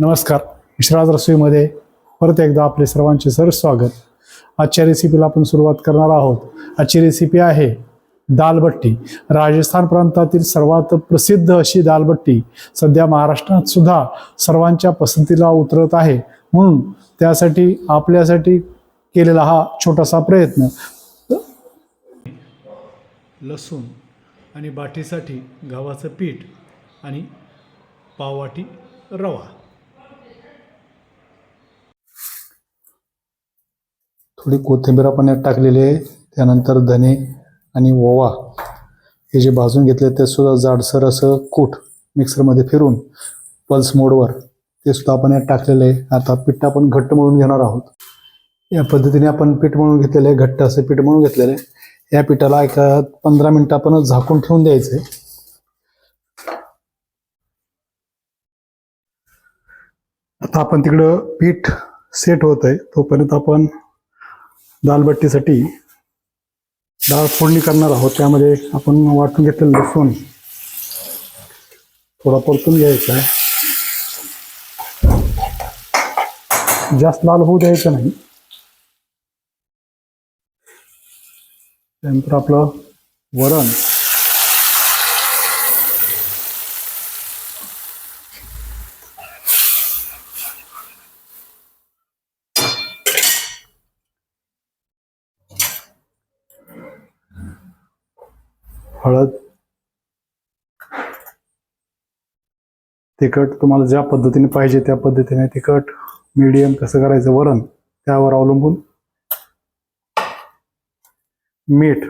नमस्कार. विश्राज रसोईमध्ये परत एकदा आपले सर्वांचे सर स्वागत. आजच्या रेसिपीला आपण सुरुवात करणार आहोत. आजची रेसिपी आहे दालबट्टी. राजस्थान प्रांतातील सर्वात प्रसिद्ध अशी दालबट्टी सध्या महाराष्ट्रात सुद्धा सर्वांच्या पसंतीला उतरत आहे. म्हणून त्यासाठी आपल्यासाठी केलेला हा छोटासा प्रयत्न. लसूण आणि बाटीसाठी गव्हाचं पीठ आणि पाववाटी रवा. थोडी कोथिंबीर आपण यात टाकलेली आहे. त्यानंतर धने आणि ओवा हे जे भाजून घेतले ते सुद्धा जाडसर असं कूट मिक्सरमध्ये फिरून पल्स मोडवर ते सुद्धा आपण यात टाकलेलं आहे. आता पीठ आपण घट्ट मळून घेणार आहोत. या पद्धतीने आपण पीठ मळून घेतलेलं आहे. घट्ट असं पीठ मळून घेतलेलं आहे. या पिठाला एका पंधरा मिनटं आपण झाकून ठेवून द्यायचं आहे. आता आपण तिकडं पीठ सेट होत आहे. तोपर्यंत आपण दालबट्टीसाठी डाळ फोडणी करणार आहोत. त्यामध्ये आपण वाटून घेतलेलं लसूण थोडा परतून घ्यायचा आहे. जास्त लाल होऊ द्यायचं नाही. त्यानंतर आपलं वरण हळद तिखट तुम्हाला ज्या पद्धतीने पाहिजे त्या पद्धतीने तिखट मीडियम कसं करायचं वरण त्यावर अवलंबून मीठ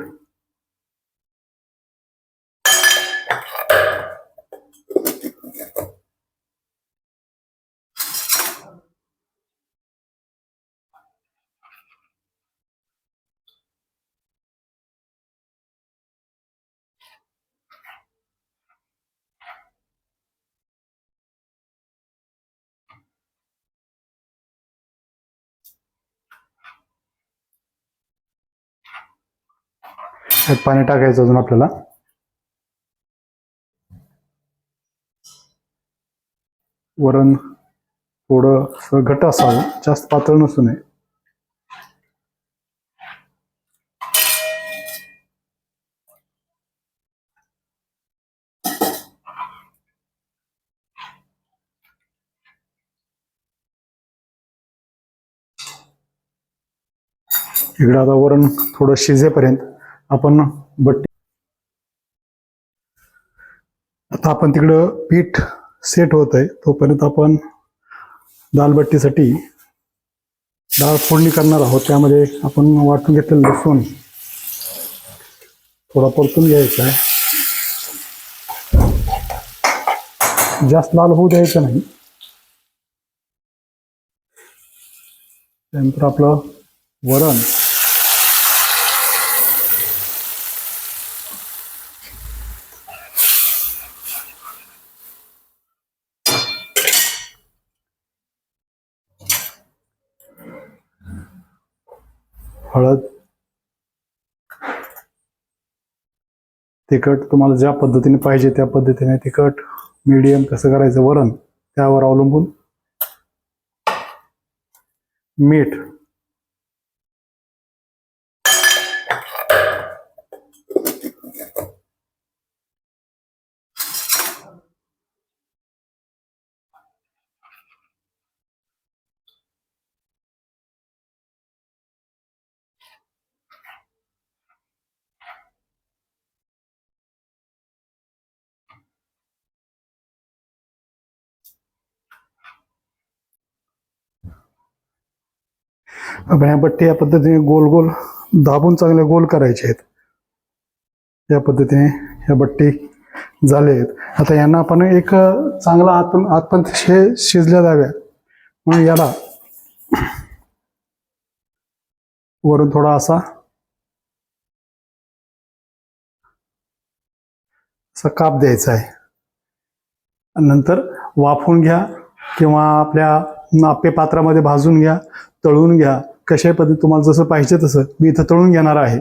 त्यात पाणी टाकायचं अजून आपल्याला. वरण थोडं घट असावं जास्त पातळ नसू नये. इकडं आता वरण थोडं शिजेपर्यंत. आपण बट्टी आता आपण तिकडं पीठ सेट होत आहे. तोपर्यंत आपण दालबट्टीसाठी डाळ फोडणी करणार आहोत. त्यामध्ये आपण वाटून घेतलेलं लसूण थोडा परतून घ्यायचा आहे. जास्त लाल होऊ द्यायचं नाही. त्यानंतर आपलं वरण. हळद तिखट तुम्हाला ज्या पद्धतीने पाहिजे त्या पद्धतीने तिखट मीडियम कसं करायचं वरण त्यावर अवलंबून मीठ आपण या पद्धतीने गोल गोल दाबून चांगले गोल करायचे आहेत. या पद्धतीने ह्या बट्टी झाले आहेत. आता यांना आपण एक चांगला आतून आतपर्यंत शे शिजल्या जाव्या म्हणून याला वरून थोडा असा असा काप द्यायचा आहे. नंतर वाफून घ्या किंवा आपल्या नापे पात्रामध्ये भाजून घ्या तळून घ्या. कशा पद्धती तुम्हाला जसं पाहिजे तसं मी इथं तळून घेणार आहे.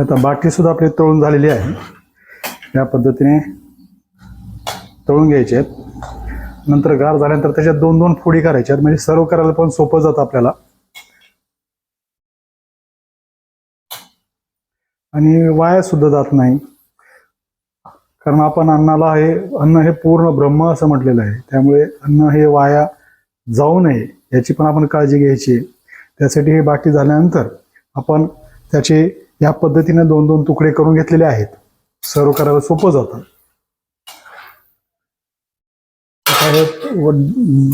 आता बाटली सुद्धा आपली तळून झालेली आहे. या पद्धतीने तळून घ्यायचे आहेत. नंतर गार झाल्यानंतर त्याच्यात दोन दोन फोडी करायच्या आहेत. म्हणजे सर्व करायला पण सोपं जातं आपल्याला. आणि वाया सुद्धा जात नाही. कारण आपण अन्नाला हे अन्न हे पूर्ण ब्रह्म असं म्हटलेलं आहे. त्यामुळे अन्न हे वाया जाऊ नये याची पण आपण काळजी घ्यायची आहे. त्यासाठी हे बाकी झाल्यानंतर आपण त्याचे या पद्धतीने दोन दोन तुकडे करून घेतलेले आहेत. सर्व करायला सोपं जातं.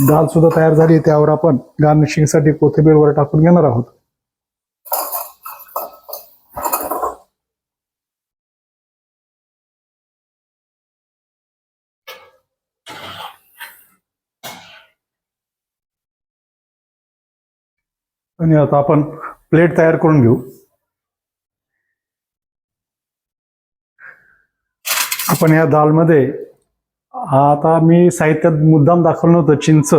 डाळ सुद्धा तयार झाली त्यावर आपण गार्निशिंगसाठी कोथिंबीर वर टाकून घेणार आहोत. आणि आता आपण प्लेट तयार करून घेऊ. आपण या दालमध्ये आता मी साहित्यात मुद्दाम दाखवलं नव्हतं चिंच.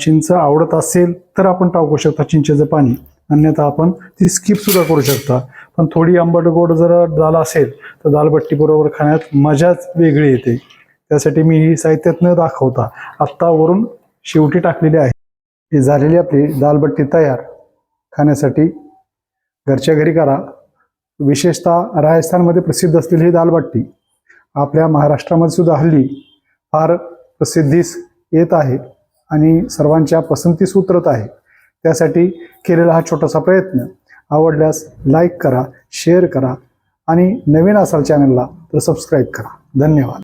चिंच आवडत असेल तर आपण टाकू शकता चिंचेचं पाणी. अन्यथा आपण ती स्किप सुद्धा करू शकता. पण थोडी आंबट गोड जर दाल असेल तर दालबट्टी बरोबर खाण्यात मजाच वेगळी येते. त्यासाठी मी ही साहित्यात न दाखवता. आत्ता वरून शेवटी टाकलेली आहे. ही झालेली आपली दालबट्टी तयार खाण्यासाठी. घरच्या घरी करा. विशेषतः राजस्थानमध्ये प्रसिद्ध असलेली ही दालबट्टी आपल्या महाराष्ट्रामध्ये सुद्धा हल्ली फार प्रसिद्धीस येत आहे आणि सर्वांच्या पसंतीस उतरत आहे. त्यासाठी केलेला हा छोटासा प्रयत्न आवडल्यास लाईक करा शेअर करा आणि नवीन असाल चॅनलला तर सबस्क्राईब करा. धन्यवाद.